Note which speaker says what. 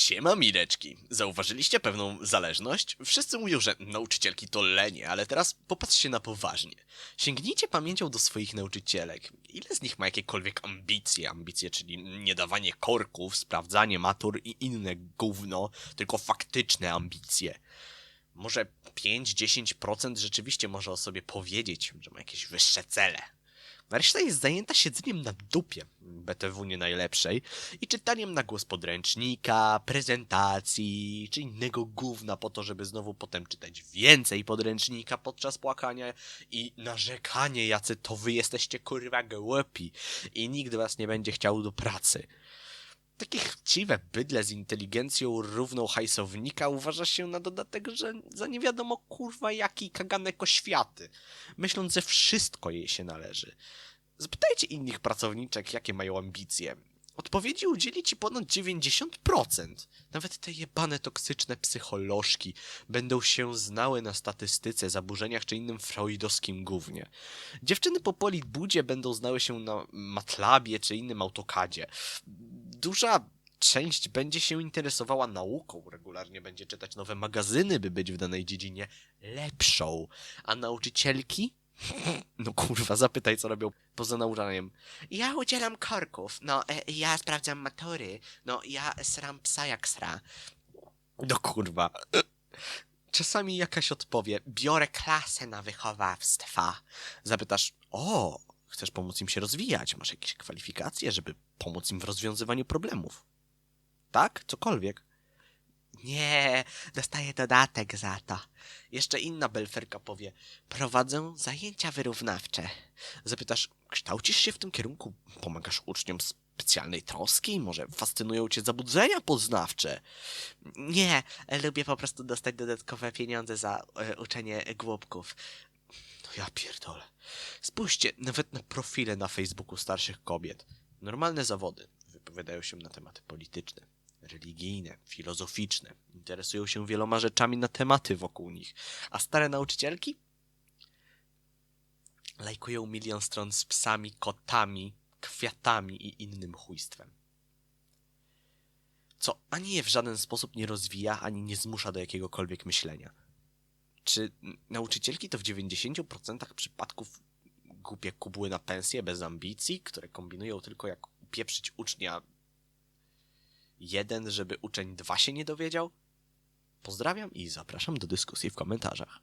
Speaker 1: Siema mileczki. Zauważyliście pewną zależność? Wszyscy mówią, że nauczycielki to lenie, ale teraz popatrzcie na poważnie. Sięgnijcie pamięcią do swoich nauczycielek. Ile z nich ma jakiekolwiek ambicje? Ambicje, czyli nie dawanie korków, sprawdzanie matur i inne gówno, tylko faktyczne ambicje. Może 5-10% rzeczywiście może o sobie powiedzieć, że ma jakieś wyższe cele. Reszta jest zajęta siedzeniem na dupie, BTW nie najlepszej, i czytaniem na głos podręcznika, prezentacji, czy innego gówna po to, żeby znowu potem czytać więcej podręcznika podczas płakania i narzekanie, jacy to wy jesteście kurwa głupi i nikt was nie będzie chciał do pracy. Takie chciwe bydle z inteligencją równą hajsownika uważa się na dodatek, że za nie wiadomo kurwa jaki kaganek oświaty, myśląc, że wszystko jej się należy. Zapytajcie innych pracowniczek, jakie mają ambicje. Odpowiedzi udzieli ci ponad 90%. Nawet te jebane toksyczne psycholożki będą się znały na statystyce, zaburzeniach czy innym freudowskim gównie. Dziewczyny po polibudzie będą znały się na matlabie czy innym autokadzie. Duża część będzie się interesowała nauką, regularnie będzie czytać nowe magazyny, by być w danej dziedzinie lepszą. A nauczycielki? No kurwa, zapytaj, co robią poza nauczaniem. Ja udzielam korków, no e, ja sprawdzam matury, no ja sram psa jak sra. No kurwa. Czasami jakaś odpowie, biorę klasę na wychowawstwa. Zapytasz, o, chcesz pomóc im się rozwijać, masz jakieś kwalifikacje, żeby pomóc im w rozwiązywaniu problemów. Tak? Cokolwiek. Nie, dostaję dodatek za to. Jeszcze inna belferka powie, prowadzę zajęcia wyrównawcze. Zapytasz, kształcisz się w tym kierunku, pomagasz uczniom specjalnej troski, może fascynują cię zabudzenia poznawcze? Nie, lubię po prostu dostać dodatkowe pieniądze za e, uczenie głupków. Ja pierdolę. Spójrzcie, nawet na profile na Facebooku starszych kobiet. Normalne zawody. Wypowiadają się na tematy polityczne, religijne, filozoficzne. Interesują się wieloma rzeczami na tematy wokół nich. A stare nauczycielki? Lajkują milion stron z psami, kotami, kwiatami i innym chujstwem. Co ani je w żaden sposób nie rozwija, ani nie zmusza do jakiegokolwiek myślenia. Czy nauczycielki to w 90% przypadków głupie kubły na pensję bez ambicji, które kombinują tylko jak upieprzyć ucznia jeden, żeby uczeń dwa się nie dowiedział? Pozdrawiam i zapraszam do dyskusji w komentarzach.